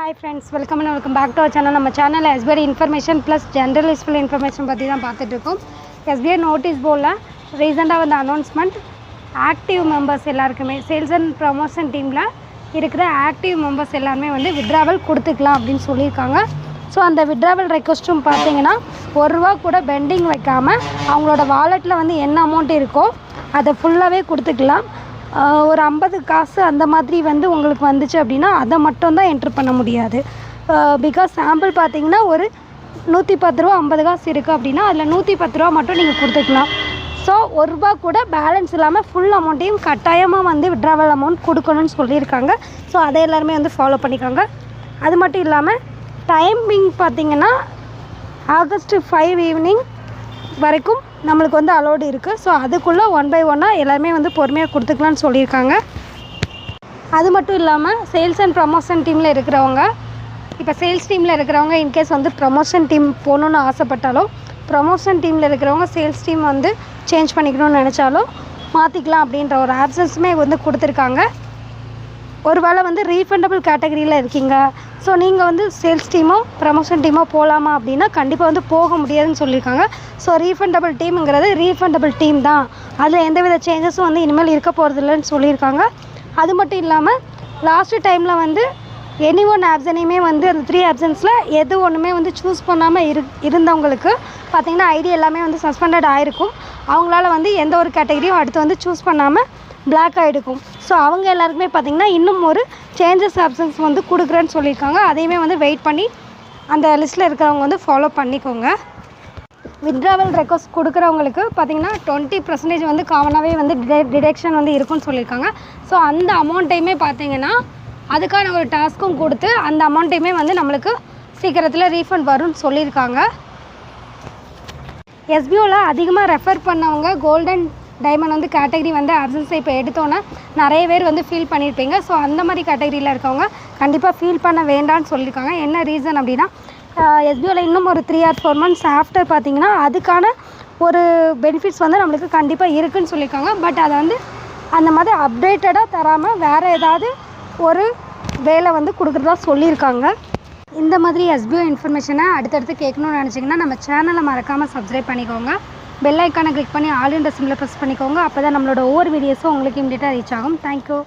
Hi friends welcome and welcome back to our channel நம்ம சேனலில் SBI information plus general useful information பற்றி தான் பார்த்துட்ருக்கோம் எஸ்பிஐ நோட்டீஸ் போர்டில் ரீசெண்டாக வந்த அனௌன்ஸ்மெண்ட் ஆக்டிவ் மெம்பர்ஸ் எல்லாருக்குமே சேல்ஸ் அண்ட் ப்ரமோஷன் டீமில் இருக்கிற ஆக்டிவ் மெம்பர்ஸ் எல்லாருமே வந்து விட்ராவல் கொடுத்துக்கலாம் அப்படின்னு சொல்லியிருக்காங்க. ஸோ அந்த விட்ராவல் ரெக்வஸ்ட்டும் பார்த்தீங்கன்னா ஒரு ரூபா கூட பெண்டிங் வைக்காமல் அவங்களோட வாலெட்டில் வந்து என்ன அமௌண்ட் இருக்கோ அதை ஃபுல்லாகவே கொடுத்துக்கலாம். ஒரு ஐம்பது காசு அந்த மாதிரி வந்து உங்களுக்கு வந்துச்சு அப்படின்னா அதை மட்டும் தான் என்ட்ரு பண்ண முடியாது. பிகாஸ் சாம்பிள் பார்த்தீங்கன்னா ஒரு நூற்றி பத்து ரூபா ஐம்பது காசு இருக்குது அப்படின்னா அதில் நூற்றி பத்து ரூபா மட்டும் நீங்கள் கொடுத்துக்கலாம். ஸோ ஒரு ரூபா கூட பேலன்ஸ் இல்லாமல் ஃபுல் அமௌண்ட்டையும் கட்டாயமாக வந்து விட்ராவல் அமௌண்ட் கொடுக்கணும்னு சொல்லியிருக்காங்க. ஸோ அதை எல்லாருமே வந்து ஃபாலோ பண்ணிக்கோங்க. அது மட்டும் இல்லாமல் டைமிங் பார்த்திங்கன்னா ஆகஸ்ட் ஃபைவ் ஈவினிங் வரைக்கும் நம்மளுக்கு வந்து அலோடு இருக்குது ஸோ அதுக்குள்ளே ஒன் பை ஒன்னாக எல்லாருமே வந்து பொறுமையாக கொடுத்துக்கலான்னு சொல்லியிருக்காங்க. அது மட்டும் இல்லாமல் சேல்ஸ் அண்ட் ப்ரமோஷன் டீமில் இருக்கிறவங்க இப்போ சேல்ஸ் டீமில் இருக்கிறவங்க இன்கேஸ் வந்து ப்ரமோஷன் டீம் போகணுன்னு ஆசைப்பட்டாலும் ப்ரமோஷன் டீமில் இருக்கிறவங்க சேல்ஸ் டீம் வந்து சேஞ்ச் பண்ணிக்கணும்னு நினச்சாலும் மாற்றிக்கலாம் அப்படின்ற ஒரு ஆப்ஷன்ஸுமே வந்து கொடுத்துருக்காங்க. ஒரு வேளை வந்து ரீஃபண்டபிள் கேட்டகரியில் இருக்கீங்க. ஸோ நீங்கள் வந்து சேல்ஸ் டீமோ ப்ரமோஷன் டீமோ போகலாமா அப்படின்னா கண்டிப்பாக வந்து போக முடியாதுன்னு சொல்லியிருக்காங்க. ஸோ ரீஃபண்டபிள் டீமுங்கிறது ரீஃபண்டபிள் டீம் தான். அதில் எந்தவித சேஞ்சஸும் வந்து இனிமேல் இருக்க போகிறதில்லன்னு சொல்லியிருக்காங்க. அது மட்டும் இல்லாமல் லாஸ்ட்டு டைமில் வந்து எனி ஒன் ஆப்ஷனையுமே வந்து அந்த த்ரீ ஆப்ஷன்ஸில் எது ஒன்றுமே வந்து சூஸ் பண்ணாமல் இரு இருந்தவங்களுக்கு பார்த்திங்கன்னா ஐடி எல்லாமே வந்து சஸ்பெண்டட் ஆகிருக்கும் அவங்களால வந்து எந்த ஒரு கேட்டகரியும் அடுத்து வந்து சூஸ் பண்ணாமல் பிளாக் ஆகிடுக்கும் ஸோ அவங்க எல்லாருக்குமே பார்த்திங்கன்னா இன்னும் ஒரு சேஞ்சஸ் ஆப்ஷன்ஸ் வந்து கொடுக்குறேன்னு சொல்லியிருக்காங்க. அதையுமே வந்து வெயிட் பண்ணி அந்த லிஸ்ட்டில் இருக்கிறவங்க வந்து ஃபாலோ பண்ணிக்கோங்க. வித்ட்ராவல் ரெக்வஸ்ட் கொடுக்குறவங்களுக்கு பார்த்திங்கன்னா டுவெண்ட்டி பர்சன்டேஜ் வந்து காமனாகவே வந்து டிடெக்ஷன் வந்து இருக்கும்னு சொல்லியிருக்காங்க. ஸோ அந்த அமௌண்ட்டையுமே பார்த்தீங்கன்னா அதுக்கான ஒரு டாஸ்க்கும் கொடுத்து அந்த அமௌண்ட்டையுமே வந்து நம்மளுக்கு சீக்கிரத்தில் ரீஃபண்ட் வரும்னு சொல்லியிருக்காங்க. எஸ்பிஓவில் அதிகமாக ரெஃபர் பண்ணவங்க கோல்டன் டைமண்ட் வந்து கேட்டகரி வந்து அப்சன்ஸை இப்போ எடுத்தோன்னே நிறைய பேர் வந்து ஃபீல் பண்ணியிருப்பீங்க. ஸோ அந்த மாதிரி கேட்டகரியில் இருக்கவங்க கண்டிப்பாக ஃபீல் பண்ண வேண்டாம்னு சொல்லியிருக்காங்க. என்ன ரீசன் அப்படின்னா எஸ்பிஓவில் இன்னும் ஒரு three or four months after பார்த்தீங்கன்னா அதுக்கான ஒரு பெனிஃபிட்ஸ் வந்து நம்மளுக்கு கண்டிப்பாக இருக்குன்னு சொல்லியிருக்காங்க. பட் அதை வந்து அந்த மாதிரி அப்டேட்டடாக தராமல் வேறு ஏதாவது ஒரு வேலை வந்து கொடுக்குறதா சொல்லியிருக்காங்க. இந்த மாதிரி எஸ்பிஓ இன்ஃபர்மேஷனை அடுத்தடுத்து கேட்கணும்னு நினச்சிங்கன்னா நம்ம சேனலை மறக்காமல் சப்ஸ்கிரைப் பண்ணிக்கோங்க. பெல் ஐக்கானை கிளிக் பண்ணி ஆல் இன் சிம்மில் ப்ரெஸ் பண்ணிக்கோங்க. அப்போ தான் நம்மளோட ஒவ்வொரு வீடியோஸும் உங்களுக்கு இமீடியட்டாக ரீச் ஆகும். தேங்க்யூ